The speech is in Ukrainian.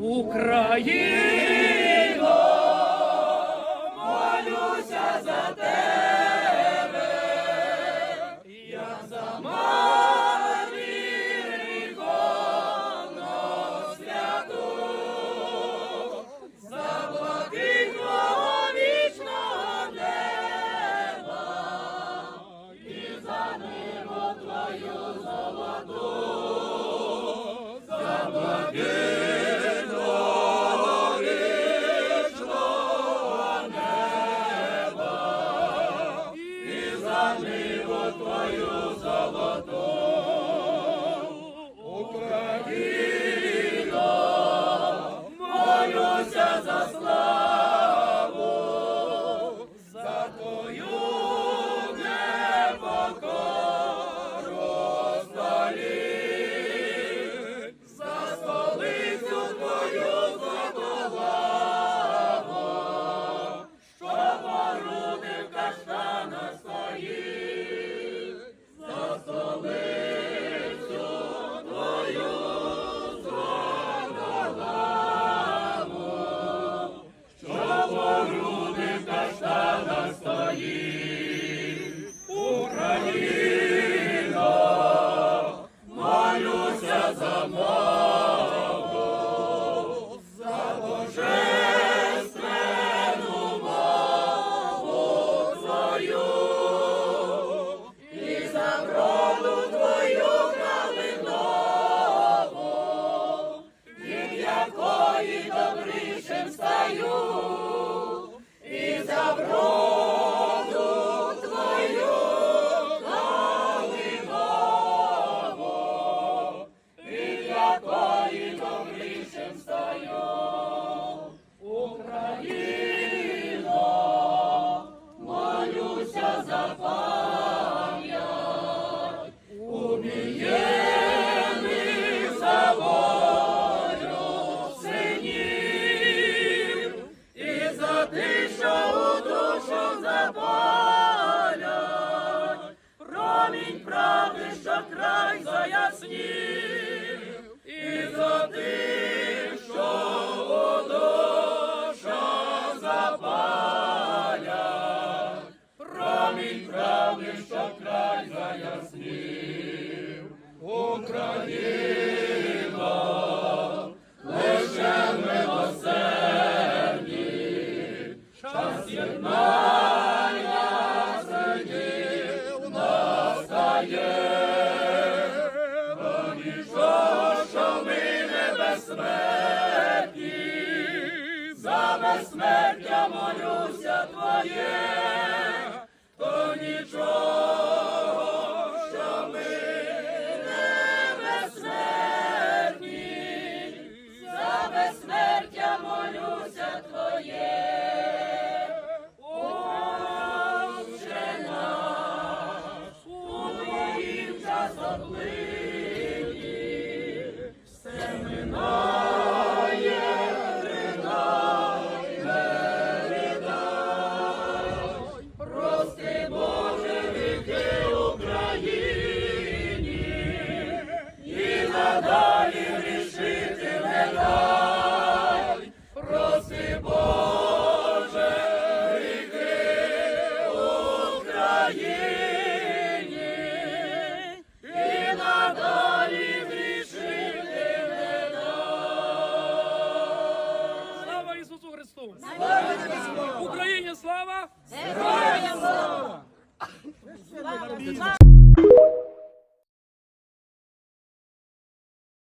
Україно, молюся за тебе, я за матір віконно святу, за блакитного вічного неба і за небо твою золоту, за блакитного якої добрішим стаю, і за вроду твою калинову, від якої добрішим стаю. Україно, молюся за пам'ять, що край заяснив. Україна, лише милосердні, час єднання синів настає. Бо що ми не безсмертні, за безсмертя молюся твоє, нічого, що ми не безсмертні, за безсмертя молюся твоє. Отче наш, у твоїм часоплині, Героям слава!